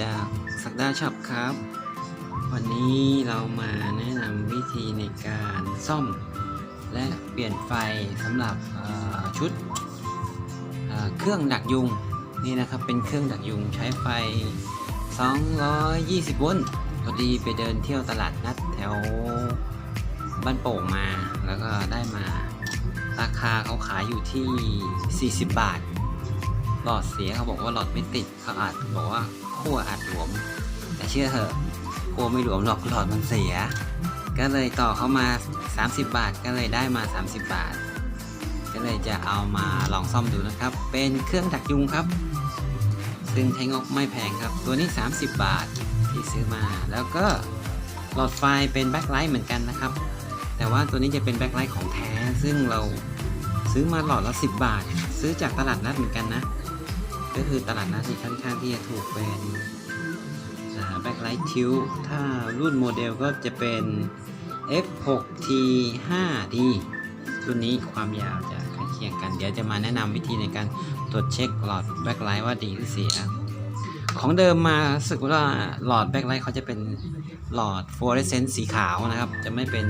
จากสักดาช็อปครับ วันนี้เรามาแนะนำวิธีในการซ่อม และเปลี่ยนไฟสำหรับชุดเอ่อเครื่องดักยุงนี่นะครับเป็นเครื่องดักยุงใช้ไฟ 220 โวลต์พอดีไปเดินเที่ยวตลาดนัดแถวบ้านโป่งมา แล้วก็ได้มาราคาเขาขายอยู่ที่ 40 บาท หลอดเสียเขาบอกว่าหลอดไม่ติดเขาอาจบอกว่าขั้วอาจหลวม แต่เชื่อเถอะขั้วไม่หลวมหรอกหลอดมันเสีย ก็เลยต่อเขามา 30 บาทก็เลยได้มา 30 บาท ก็เลยจะเอามาลองซ่อมดูนะครับ เป็นเครื่องดักยุงครับ ซึ่งใช้งบไม่แพงครับ ตัวนี้ 30 บาทที่ซื้อมา แล้วก็หลอดไฟเป็นแบ็คไลท์เหมือนกันนะครับ แต่ว่าตัวนี้จะเป็นแบ็คไลท์ของแท้ ซึ่งเราซื้อมาหลอดละ 10 บาท ซื้อจากตลาดนัดเหมือนกันนะ ก็คือตลาดนัดที่ค่อนข้างที่จะถูกเป็นแบ็คไลท์ทิวถ้ารุ่นโมเดลก็จะเป็น F6T 5D รุ่นนี้ความยาวจะใกล้เคียงกัน เดี๋ยวจะมาแนะนำวิธีในการตรวจเช็คหลอดแบ็คไลท์ว่าดีหรือเสีย ของเดิมมาสึกว่าหลอดแบ็คไลท์เขาจะเป็นหลอดฟลูออเรสเซนต์สีขาวนะครับ จะไม่เป็น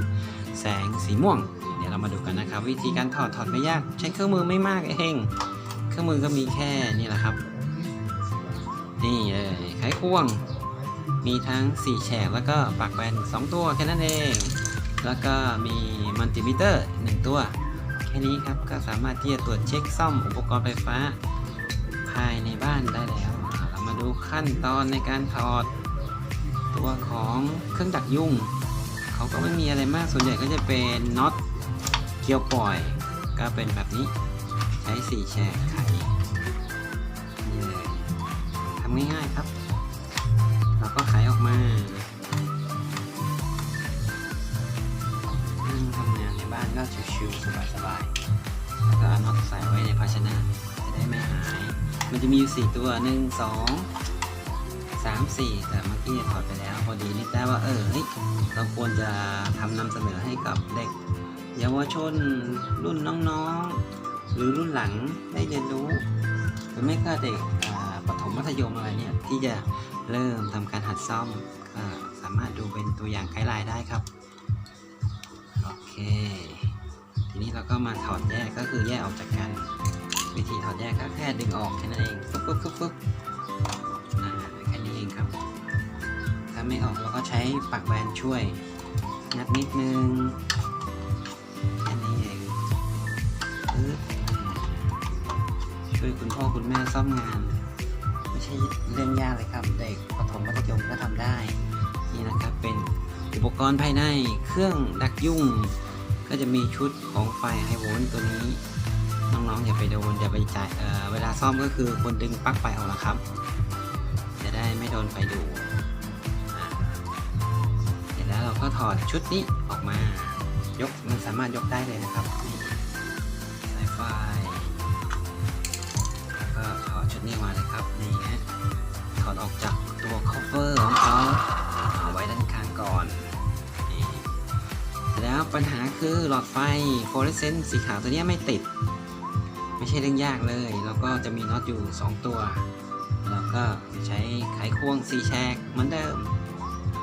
แสงสีม่วง เดี๋ยวเรามาดูกันนะครับ วิธีการถอดถอดไม่ยาก ใช้เครื่องมือไม่มากเอง เครื่องมือก็มีแค่นี่แหละครับ นี่เลยไขควง มีทั้ง 4 แฉกแล้วก็ปากแบน2 ตัวแค่นั้นเอง แล้วก็มีมัลติมิเตอร์ 1 ตัว แค่นี้ครับก็สามารถที่จะตรวจเช็คซ่อมอุปกรณ์ไฟฟ้า ภายในบ้านได้แล้ว เรามาดูขั้นตอนในการถอด ตัวของเครื่องดักยุ่งเขาก็ไม่มีอะไรมากส่วนใหญ่ก็จะเป็นน็อตเกียวปล่อยก็เป็นแบบนี้ ใช้4แฉกไขนี่เลยทำง่ายๆครับ เราก็ไขออกมานั่งทำงานในบ้านก็ชิวๆสบายๆแล้วก็เอาน็อตใส่ไว้ในภาชนะจะได้ไม่หาย มันจะมีอยู่ 4 ตัว 1 2 3 4 แต่เมื่อกี้ถอดไปแล้วพอดีนึกได้ว่าเออเฮ้ยเราควรจะทำนำเสนอให้กับเด็ก เยาวชนรุ่นน้องๆ หรือรุ่นหลังได้เรียนรู้หรือไม่ก็เด็กประถมมัธยมอะไรเนี่ยที่จะเริ่มทำการหัดซ่อมก็สามารถดูเป็นตัวอย่างไกด์ไลน์ได้ครับโอเคทีนี้เราก็มาถอดแยกก็คือแยกออกจากกัน วิธีถอดแยกก็แค่ดึงออกแค่นั้นเองฟึบฟึบฟึบฟึบแค่นี้เองครับ ถ้าไม่ออกเราก็ใช้ปากแบนช่วยงัดนิดนึง ช่วยคุณพ่อคุณแม่ซ่อมงาน ไม่ใช่เรื่องยากเลยครับเด็กประถมมัธยมก็ทำได้ นี่นะครับเป็นอุปกรณ์ภายในเครื่องดักยุ่ง ก็จะมีชุดของไฟไฮโวลต์ตัวนี้ น้องๆอย่าไปโดนอย่าไปจ่ายเเวลาซ่อมก็คือควรดึงปลั๊กไฟออกนะครับ จะได้ไม่โดนไฟดูดอ่เสร็จแล้วเราก็ถอดชุดนี้ออกมา ยกมันสามารถยกได้เลยนะครับ นี้ออกมาเลยครับนี่ฮะถอดออกจากตัว cover ของเขาเอาไว้ด้านข้างก่อนนี่แล้วปัญหาคือหลอดไฟฟลูออเรสเซนต์สีขาวตัวนี้ไม่ติด ไม่ใช่เรื่องยากเลย แล้วก็จะมีน็อตอยู่ 2 ตัว แล้วก็ใช้ไขควงสีแฉกเหมือนเดิม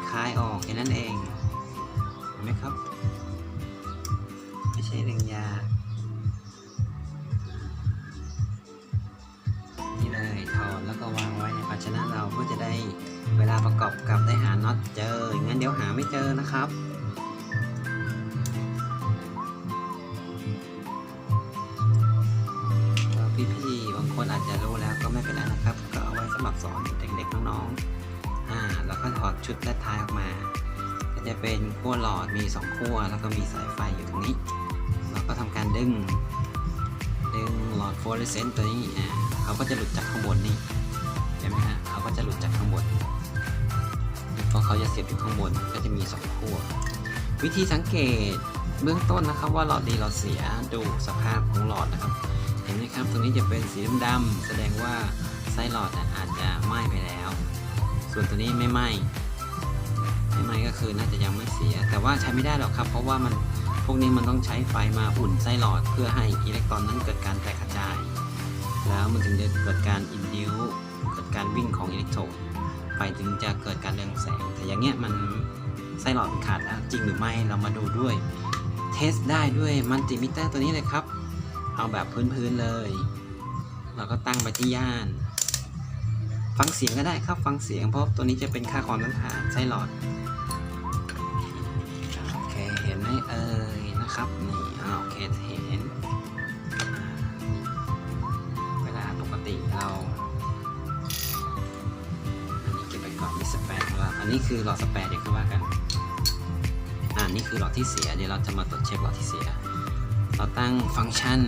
คลายออกแค่นั้นเองเห็นไหมครับ ชนะเราเพื่อจะได้เวลาประกอบกับได้หาน็อตเจออย่างนั้นเดี๋ยวหาไม่เจอนะครับพี่ๆบางคนอาจจะรู้แล้วก็ไม่เป็นไรนะครับ ก็เอาไว้สำหรับสอนเด็กๆน้องๆอ่าแล้วก็ถอดชุดและท้ายออกมาจะเป็นขั้วหลอดมีสองขั้วแล้วก็มีสายไฟอยู่ตรงนี้ เราก็ทำการดึง ดึงหลอดฟลูออเรสเซนต์ตัวนี้อ่าเขาก็จะหลุดจากข้างบนนี่ ช่ไหมฮะเขาก็จะหลุดจากข้างบนเพราะเขาจะเสียบอยู่ข้างบนก็จะมีสองขั้ววิธีสังเกตเบื้องต้นนะครับว่าหลอดดีหลอดเสียดูสภาพของหลอดนะครับ เห็นไหมครับตรงนี้จะเป็นสีดำๆแสดงว่าไส้หลอดอาจจะไหม้ไปแล้ว ส่วนตัวนี้ไม่ไหม้ไม่ไหม้ก็คือน่าจะยังไม่เสีย แต่ว่าใช้ไม่ได้หรอกครับ เพราะว่ามันพวกนี้มันต้องใช้ไฟมาอุ่นไส้หลอดเพื่อให้อิเล็กตรอนนั้นเกิดการแตกกระจาย แล้วมันถึงจะเกิดการอินดิว กิดการวิ่งของอิเล็กโทรนไปถึงจะเกิดการเรืองแสง แต่อย่างเงี้ยมันไส้หลอดมันขาดแล้วจริงหรือไม่เรามาดูด้วย เทสได้ด้วยมัลติมิเตอร์ตัวนี้เลยครับ เอาแบบพื้นๆเลย เราก็ตั้งไปที่ย่าน ฟังเสียงก็ได้ครับฟังเสียงเพราะตัวนี้จะเป็นค่าความต้านทานไส้หลอดโอเคเห็นไหมเอ่ยนะครับนี่อ่าโอเคเห็น นี้คือหลอดสแปร์เดี๋ยวคือว่ากัน อ่านี่คือหลอดที่เสีย เดี๋ยวเราจะมาตรวจเช็คหลอดที่เสีย เราตั้งฟังก์ชัน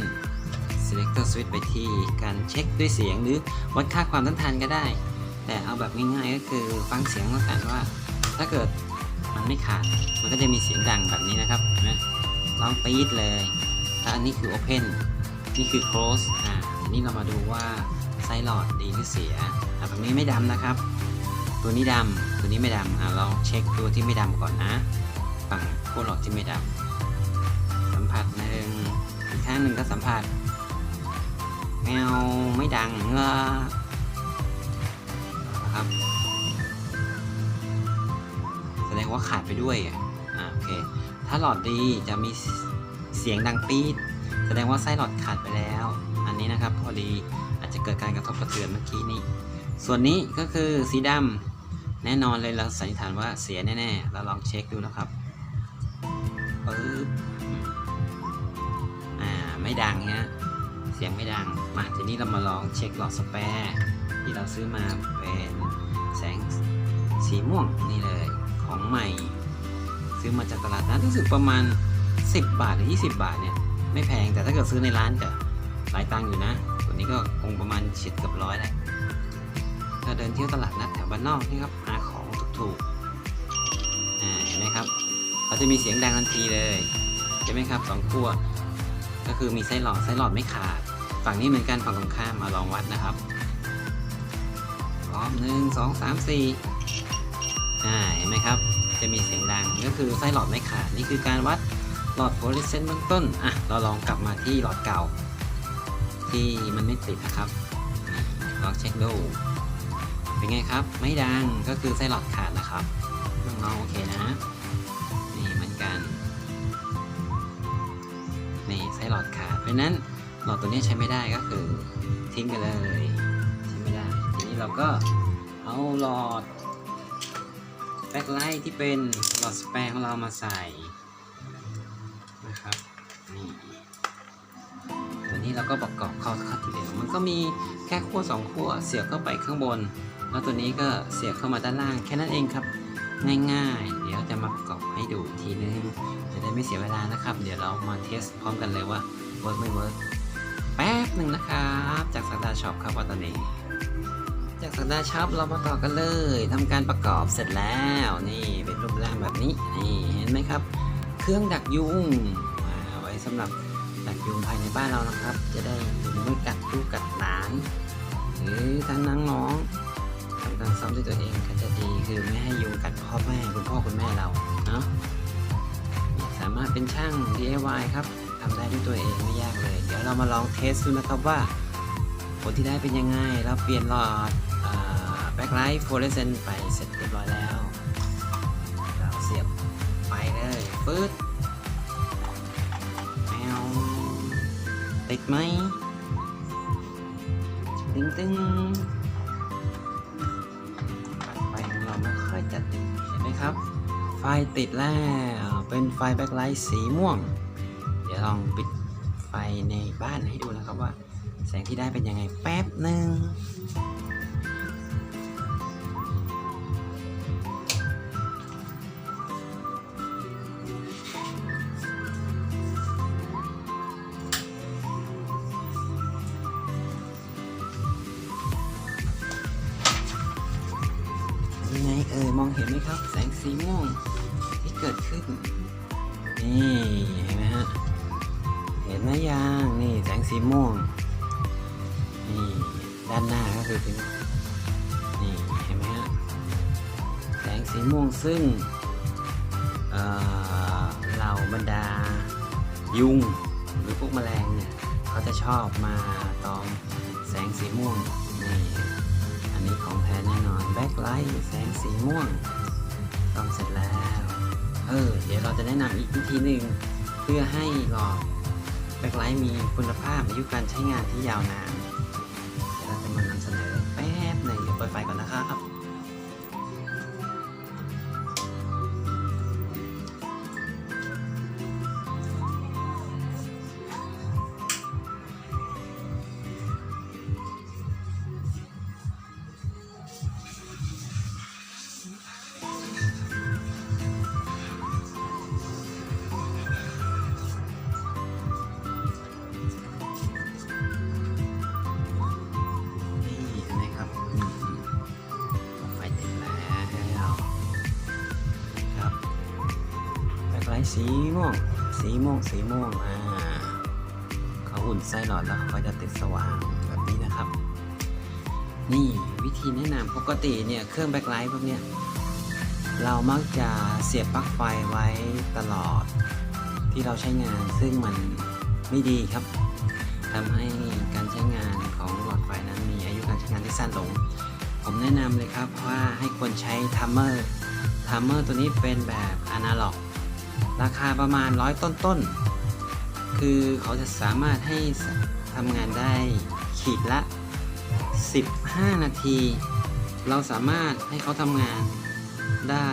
selector switch ไปที่การเช็คด้วยเสียงหรือวัดค่าความต้านทานก็ได้ แต่เอาแบบง่ายๆก็คือฟังเสียงแล้วกันว่า ถ้าเกิดมันไม่ขาด มันก็จะมีเสียงดังแบบนี้นะครับเห็นไหมร้องปี๊ดเลยถ้าอันนี้คือ open นี่คือ close อ่าทีนี้เรามาดูว่าไซส์หลอดดีหรือเสียอ่าตรงนี้ไม่ดำนะครับ ตัวนี้ดำตัวนี้ไม่ดำอ่าเราเช็คตัวที่ไม่ดำก่อนนะฝั่งขั้วหลอดที่ไม่ดำสัมผัสหนึ่งอีกข้างหนึ่งก็สัมผัสแมวไม่ดังเงอนะครับ แสดงว่าขาดไปด้วยอะอ่าโอเค ถ้าหลอดดีจะมีเสียงดังปี๊ดแสดงว่าไส้หลอดขาดไปแล้ว อันนี้นะครับพอดีอาจจะเกิดการกระทบกระเทือนเมื่อกี้นี้ ส่วนนี้ก็คือสีดำ แน่นอนเลยเราสันนิษฐานว่าเสียแน่ๆ เราลองเช็คดูนะครับปึ๊บอ่าไม่ดังฮะเสียงไม่ดัง มาทีนี้เรามาลองเช็คหลอดสแปร์ที่เราซื้อมาเป็นแสงสีม่วงนี่เลยของใหม่ ซื้อมาจากตลาดนัดรู้สึกประมาณ 10 บาทหรือ 20 บาทเนี่ยไม่แพงแต่ถ้าเกิดซื้อในร้านจะหลายตังค์อยู่นะ ตัวนี้ก็คงประมาณเฉียดเกือบร้อยแหละ ถ้าเดินเที่ยวตลาดนัดแถวบ้านนอกนี่ครับหาของถูกๆเห็นไหมครับเขาจะมีเสียงดังทันทีเลยใช่ไหมครับสองขั้วก็คือมีไส้หลอดไส้หลอดไม่ขาด ฝั่งนี้เหมือนกันฝั่งตรงข้ามมาลองวัดนะครับพร้อมหนึ่งสองสามสี่อ่าเห็นไหมครับ จะมีเสียงดังก็คือไส้หลอดไม่ขาดนี่คือการวัดหลอดโฟลูออเรสเซนต์เบื้องต้นอะเราลองกลับมาที่หลอดเก่า ที่มันไม่ติดนะครับลองเช็คดู เป็นไงครับ ไม่ดังก็คือไส้หลอดขาดนะครับน้องๆโอเคนะ นี่เหมือนกันนี่ไส้หลอดขาดเพราะนั้นหลอดตัวนี้ใช้ไม่ได้ก็คือทิ้งไปเลยใช้ไม่ได้ทีนี้เราก็เอาหลอดแบ็คไลท์ที่เป็นหลอดสแปร์ของเรามาใส่นะครับนี่ตัวนี้เราก็ประกอบเข้าเข้าทีเดียวมันก็มีแค่ขั้วสองขั้วเสียบเข้าไปข้างบน แล้วตัวนี้ก็เสียบเข้ามาด้านล่างแค่นั้นเองครับง่ายๆ เดี๋ยวจะมาประกอบให้ดูอีกทีนึง จะได้ไม่เสียเวลานะครับ เดี๋ยวเรามาเทสพร้อมกันเลยว่าเวิร์กไม่เวิร์กแป๊บหนึ่งนะครับ จากสักดาช็อปครับว่าตอนนี้จากสักดาช็อปเรามาต่อกันเลยทำการประกอบเสร็จแล้วนี่เป็นรูปร่างแบบนี้นี่เห็นไหมครับ เครื่องดักยุงาไว้สำหรับดักยุงภายในบ้านเรานะครับ จะได้ไม่กัดลูกกัดหลานหรือทั้งน้องๆ การซ่อมด้วยตัวเองก็จะดีคือไม่ให้ยุงกัดพ่อแม่คุณพ่อคุณแม่เราเนาะสามารถเป็นช่าง DIY ครับทำได้ด้วยตัวเองไม่ยากเลย เดี๋ยวเรามาลองเทสดูนะครับว่า ผลที่ได้เป็นยังไง เราเปลี่ยนหลอดแบ็คไลท์ฟลูออเรสเซนต์ไปเสร็จเรียบร้อยแล้ว เราเสียบไฟเลยฟืดแมวติดไหมตึงตึง นไหมครับ ไฟติดแล้ว เป็นไฟแบ็คไลท์สีม่วง เดี๋ยวลองปิดไฟในบ้านให้ดูนะครับว่า แสงที่ได้เป็นยังไงแป๊บหนึ่ง ซึ่งเหล่าบรรดายุงหรือพวกแมลงเนี่ยเขาจะชอบมาตอมแสงสีม่วงนี่อันนี้ของแท้แน่นอนแบ็คไลท์แสงสีม่วงซ่อมเสร็จแล้วเออเดี๋ยวเราจะแนะนำอีกวิธีหนึ่งเพื่อให้หลอดแบ็คไลท์มีคุณภาพอายุการใช้งานที่ยาวนาน ไลท์สีม่วง สีม่วง สีม่วง อ่า เขาอุ่นไส้หลอดแล้วเขาจะติดสว่างแบบนี้นะครับ นี่วิธีแนะนำปกติเนี่ยเครื่องแบ็คไลท์พวกเนี้ยเรามักจะเสียบปลั๊กไฟไว้ตลอด ที่เราใช้งานซึ่งมันไม่ดีครับทำให้การใช้งานของหลอดไฟนั้นมีอายุการใช้งานที่สั้นลง ผมแนะนำเลยครับว่าให้ควรใช้ทัมเมอร์ทัมเมอร์ตัวนี้เป็นแบบอนาล็อก ราคาประมาณร้อยต้นๆ คือเขาจะสามารถให้ทำงานได้ขีดละ 15 นาที เราสามารถให้เขาทำงานได้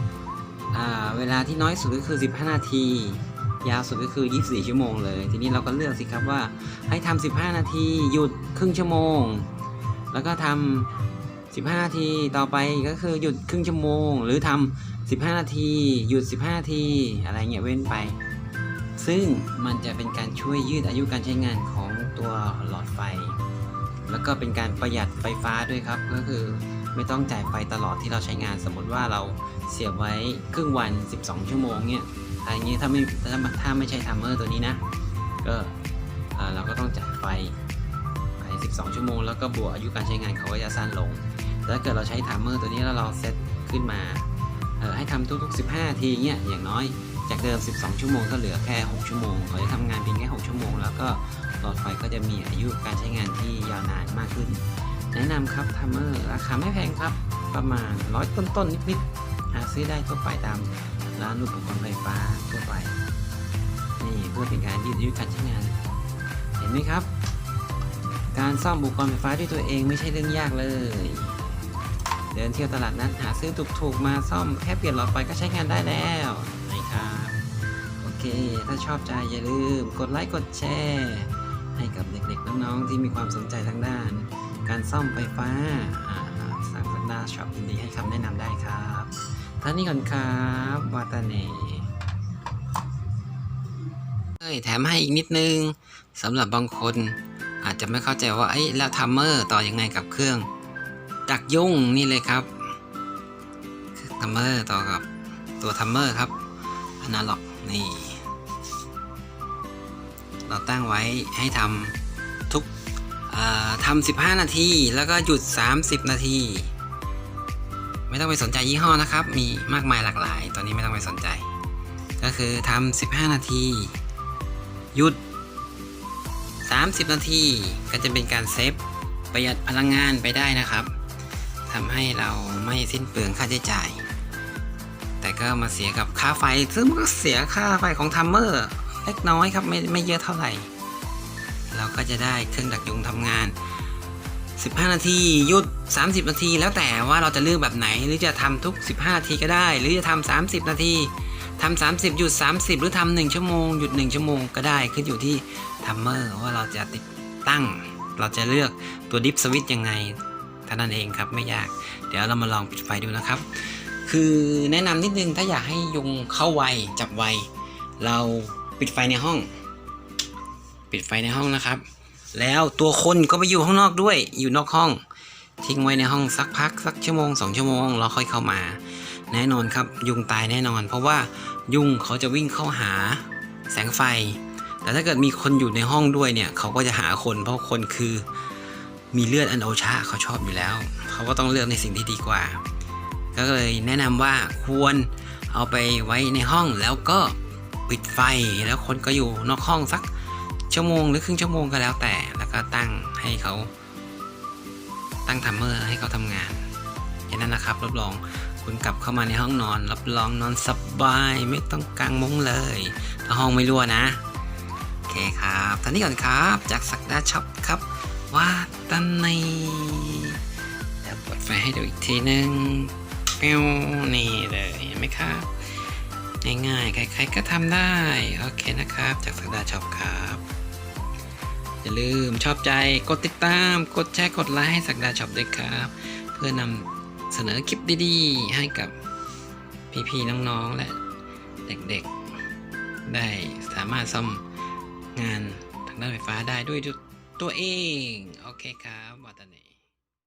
10 เวลาที่น้อยสุดก็คือ 15 นาที ยาวสุดก็คือ 24 ชั่วโมงเลย ทีนี้เราก็เลือกสิครับว่าให้ทำ 15 นาที หยุดครึ่งชั่วโมง แล้วก็ทำ15 นาที ต่อไปก็คือหยุดครึ่งชั่วโมง หรือทำ 15 นาที หยุด 15 นาที อะไรเงี้ยเว้นไป ซึ่งมันจะเป็นการช่วยยืดอายุการใช้งานของตัวหลอดไฟ แล้วก็เป็นการประหยัดไฟฟ้าด้วยครับ ก็คือไม่ต้องจ่ายไฟตลอดที่เราใช้งาน สมมติว่าเราเสียบไว้ครึ่งวัน 12 ชั่วโมงเนี่ยอะไรเงี้ยถ้าไม่ถ้าไม่ใช่ทัมเมอร์ตัวนี้นะ ก็เราก็ต้องจ่ายไฟไป 12 ชั่วโมง แล้วก็บวกอายุการใช้งานเขาก็จะสั้นลง แต่ถ้าเกิดเราใช้ทัมเมอร์ตัวนี้แล้วเราเซตขึ้นมา ให้ทำทุกๆ 15 ทีเงี้ยอย่างน้อยจากเดิม 12 ชั่วโมงก็เหลือแค่ 6 ชั่วโมงเขาจะทำงานเพียงแค่ 6 ชั่วโมง แล้วก็หลอดไฟก็จะมีอายุการใช้งานที่ยาวนานมากขึ้น แนะนำครับทัมเมอร์ราคาไม่แพงครับ ประมาณร้อยต้นๆนิดๆหาซื้อได้ทั่วไปตามร้านอุปกรณ์ไฟฟ้าทั่วไป นี่เพื่อเป็นการยืดอายุการใช้งาน เห็นไหมครับ การซ่อมอุปกรณ์ไฟฟ้าด้วยตัวเองไม่ใช่เรื่องยากเลย เดินเที่ยวตลาดนัดหาซื้อถูกๆมาซ่อมแค่เปลี่ยนหลอดไฟก็ใช้งานได้แล้วนะครับโอเค ถ้าชอบใจอย่าลืมกดไลค์กดแชร์ให้กับเด็กๆน้องๆที่มีความสนใจทางด้าน การซ่อมไฟฟ้าอ่าสั่งสันดาช็อปยินดีให้คำแนะนำได้ครับท่านี้ก่อนครับวาตาเน่เอ้ยแถมให้อีกนิดนึงสำหรับบางคนอาจจะไม่เข้าใจว่าเอ้แล้วทัมเมอร์ต่อยังไงกับเครื่อง จักยุ่งนี่เลยครับทัมเมอร์ต่อกับตัวทัมเมอร์ครับอนาล็อกนี่ เราตั้งไว้ให้ทำทุกทำ15 นาที แล้วก็หยุด 30 นาที ไม่ต้องไปสนใจยี่ห้อนะครับ มีมากมายหลากหลายตอนนี้ไม่ต้องไปสนใจ ก็คือทำ15 นาที หยุด 30 นาที ก็จะเป็นการเซฟประหยัดพลังงานไปได้นะครับ ทำให้เราไม่สิ้นเปลืองค่าใช้จ่าย แต่ก็มาเสียกับค่าไฟ ซึ่งมันก็เสียค่าไฟของทัมเมอร์เล็กน้อยครับไม่ไม่เยอะเท่าไหร่ เราก็จะได้เครื่องดักยุงทำงาน 15 นาทีหยุด 30 นาที แล้วแต่ว่าเราจะเลือกแบบไหน หรือจะทำทุก 15 นาทีก็ได้ หรือจะทำ30 นาทีทำ30 หยุด 30 หรือทำ1ชั่วโมงหยุด 1 ชั่วโมงก็ได้ขึ้นอยู่ที่ทัมเมอร์ว่าเราจะติดตั้ง เราจะเลือกตัวดิฟสวิตยังไง ท่านั้นเองครับไม่ยาก เดี๋ยวเรามาลองปิดไฟดูนะครับ คือแนะนำนิดนึงถ้าอยากให้ยุงเข้าไวจับไว เราปิดไฟในห้อง ปิดไฟในห้องนะครับ แล้วตัวคนก็ไปอยู่ข้างนอกด้วย อยู่นอกห้อง ทิ้งไว้ในห้องสักพักสักชั่วโมงสองชั่วโมงแล้วค่อยเข้ามา แน่นอนครับ ยุงตายแน่นอน เพราะว่ายุงเขาจะวิ่งเข้าหาแสงไฟ แต่ถ้าเกิดมีคนอยู่ในห้องด้วยเนี่ย เขาก็จะหาคนเพราะคนคือ มีเลือดอันโอชาเขาชอบอยู่แล้ว เขาก็ต้องเลือกในสิ่งที่ดีกว่า ก็เลยแนะนำว่าควรเอาไปไว้ในห้องแล้วก็ปิดไฟแล้วคนก็อยู่นอกห้องสักชั่วโมงหรือครึ่งชั่วโมงก็แล้วแต่ แล้วก็ตั้งให้เขา ตั้งทัมเมอร์ให้เขาทำงานแค่นั้นนั้นนะครับรับรองคุณกลับเข้ามาในห้องนอน รับรองนอนสบายไม่ต้องกางมุ้งเลย ถ้าห้องไม่รั่วนะ โอเคครับตอนนี้ก่อนครับ จากสักดาช็อปครับ ว่าตันในเดี๋ยวเปิดไฟให้ดูอีกทีนึงเปี้วนี่เลยเห็นไหมครับ ง่ายๆ ใครๆก็ทำได้ โอเคนะครับ จากสักดาช็อปครับ อย่าลืมชอบใจกดติดตาม กดแชร์ กดไลค์ให้สักดาช็อปด้วยครับ เพื่อนำเสนอคลิปดีๆ ให้กับพี่ๆ น้องๆ และเด็กๆ ได้สามารถซ่อมงานทางด้านไฟฟ้าได้ด้วย ตัวเอง โอเคครับวัตเน